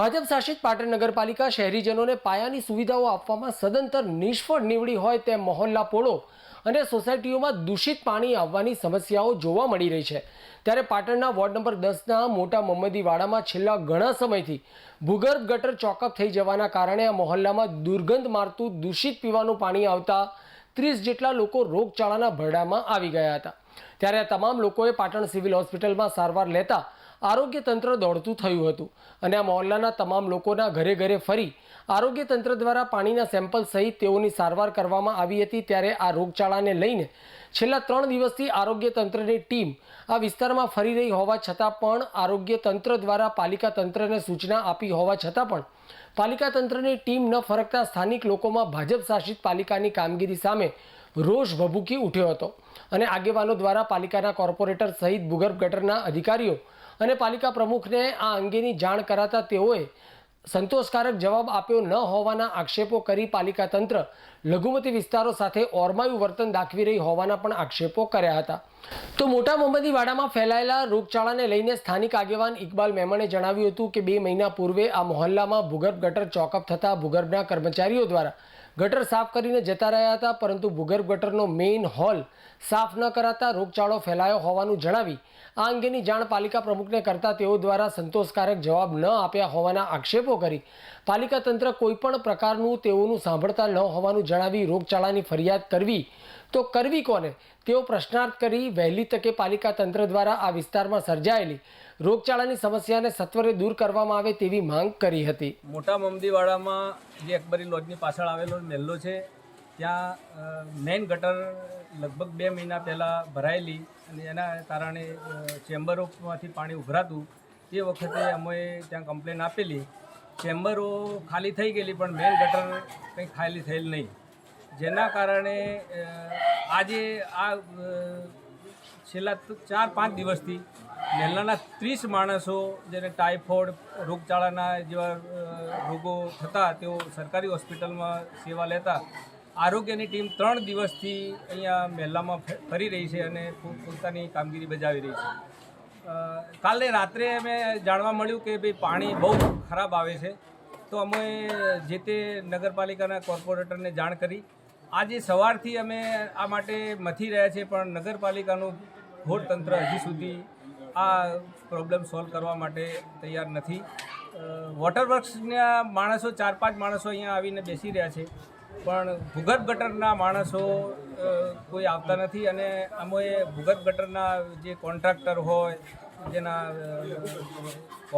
ભાજપ શાસિત પાટણ નગરપાલિકા શહેરીજનોને પાયાની સુવિધાઓ આપવામાં સદંતર નિષ્ફળ નીવડી હોય તેમ મહોલ્લા પોળો અને સોસાયટીઓમાં દૂષિત પાણી આવવાની સમસ્યાઓ જોવા મળી રહી છે. ત્યારે પાટણના વોર્ડ નંબર દસના મોટા મમ્મદીવાડામાં છેલ્લા ઘણા સમયથી ભૂગર્ભ ગટર ચોકઅપ થઈ જવાના કારણે આ મહોલ્લામાં દુર્ગંધ મારતું દૂષિત પીવાનું પાણી આવતા ત્રીસ જેટલા લોકો રોગચાળાના ભરડામાં આવી ગયા હતા. ત્યારે આ તમામ લોકોએ પાટણ સિવિલ હોસ્પિટલમાં સારવાર લેતા આરોગ્ય તંત્ર દોડતું થયું હતું. અને આ મહોલ્લાના તમામ લોકોના ઘરે ઘરે ફરી આરોગ્ય તંત્ર દ્વારા પાણીના સેમ્પલ સહિત તેઓની સારવાર કરવામાં આવી હતી ત્યારે આ રોગચાળાને લઈને છેલ્લા ત્રણ દિવસથી આરોગ્ય તંત્રની ટીમ આ વિસ્તારમાં ફરી રહી હોવા છતાં પણ આરોગ્ય તંત્ર દ્વારા પાલિકા તંત્રને સૂચના આપી હોવા છતાં પણ પાલિકા તંત્રની ટીમ ન ફરકતા સ્થાનિક લોકોમાં ભાજપ શાસિત પાલિકાની કામગીરી સામે રોષ ભભૂકી ઉઠ્યો હતો અને આગેવાનો દ્વારા પાલિકાના કોર્પોરેટર સહિત ભૂગર્ભ ગટરના અધિકારીઓ અને પાલિકા પ્રમુખને આ અંગેની જાણ કરાતા તેઓએ સંતોષકારક જવાબ આપ્યો ન હોવાના આક્ષેપો કરી પાલિકા તંત્ર લઘુમતી વિસ્તારો સાથે ઓરમાયું વર્તન દાખવી રહી હોવાના પણ આક્ષેપો કર્યા હતા. તો મોટા મોહમ્મદીવાડામાં ફેલાયેલા રોગચાળાને લઈને સ્થાનિક આગેવાન ઇકબાલ મેમણે જણાવ્યું હતું કે બે મહિના પૂર્વે આ મોહલ્લામાં ભૂગર્ભ ગટર ચોકઅપ થતાં ભૂગર્ભના કર્મચારીઓ દ્વારા ગટર સાફ કરીને જતા રહ્યા હતા, પરંતુ ભૂગર્ભ ગટરનો મેઇન હોલ સાફ ન કરાતા રોગચાળો ફેલાયો હોવાનું જણાવી આ અંગેની જાણ પાલિકા પ્રમુખને કરતા તેઓ દ્વારા સંતોષકારક જવાબ ન આપ્યા હોવાના આક્ષેપો કરી પાલિકા તંત્ર કોઈપણ પ્રકારનું તેઓનું સાંભળતા ન હોવાનું જણાવી રોગચાળાની ફરિયાદ કરવી તો કરવી કોને? તેઓ પ્રશ્નાર્થ કરી વહેલી તકે પાલિકા તંત્ર દ્વારા આ વિસ્તારમાં સર્જાયેલી રોગચાળાની સમસ્યાને સત્વરે દૂર કરવામાં આવે તેવી માંગ કરી હતી. મોટા મમદીવાડામાં જે અકબરી લોજની પાછળ આવેલો મહેલ્લો છે, ત્યાં મેઇન ગટર લગભગ બે મહિના પહેલાં ભરાયેલી અને એના કારણે ચેમ્બરોમાંથી પાણી ઉભરાતું. તે વખતે અમે ત્યાં કમ્પ્લેન આપેલી. ચેમ્બરો ખાલી થઈ ગયેલી, પણ મેઇન ગટર કંઈ ખાલી થયેલ નહીં. જેના કારણે આજે આ છેલ્લા ચાર, પાંચ દિવસથી મહેલાના ત્રીસ માણસો જેને ટાઇફોઇડ રોગચાળાના જેવા રોગો થતા તેઓ સરકારી હોસ્પિટલમાં સેવા લેતા, આરોગ્યની ટીમ ત્રણ દિવસથી અહીંયા મહેલામાં ફરી રહી છે અને પોતાની કામગીરી બજાવી રહી છે. કાલે રાત્રે અમે જાણવા મળ્યું કે ભાઈ પાણી બહુ ખરાબ આવે છે, તો અમે જે તે નગરપાલિકાના કોર્પોરેટરને જાણ કરી આજે સવારથી અમે આ માટે મથી રહ્યા છીએ, પણ નગરપાલિકાનું ઘોર તંત્ર હજી સુધી આ પ્રોબ્લેમ સોલ્વ કરવા માટે તૈયાર નથી. વોટર વર્ક્સના માણસો, ચાર પાંચ માણસો અહીંયા આવીને બેસી રહ્યા છે, પણ ભૂગર્ભ ગટરના માણસો કોઈ આવતા નથી અને અમે ભૂગર્ભ ગટરના જે કોન્ટ્રાક્ટર હોય, જેના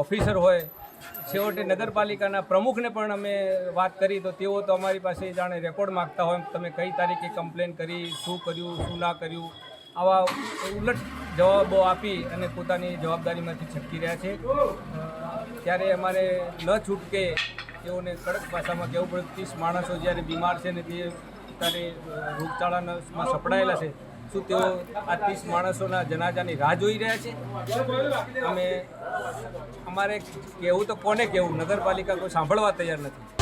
ઓફિસર હોય છેવટે નગરપાલિકાના પ્રમુખને પણ અમે વાત કરી, તો તેઓ તો અમારી પાસે જાણે રેકોર્ડ માગતા હોય તમે કઈ તારીખે કમ્પ્લેન કરી, શું કર્યું, શું ના કર્યું? આવા ઉલટ જવાબો આપી અને પોતાની જવાબદારીમાંથી છટકી રહ્યા છે. ત્યારે અમારે ન છૂટકે તેઓને કડક ભાષામાં કહેવું પડે ત્રીસ માણસો જ્યારે બીમાર છે ને તે અત્યારે રોગચાળામાં સપડાયેલા છે. શું તેઓ આ ત્રીસ માણસોના જનાજાની રાહ જોઈ રહ્યા છે? અમે, અમારે કહેવું તો કોને કહેવું? નગરપાલિકા કોઈ સાંભળવા તૈયાર નથી.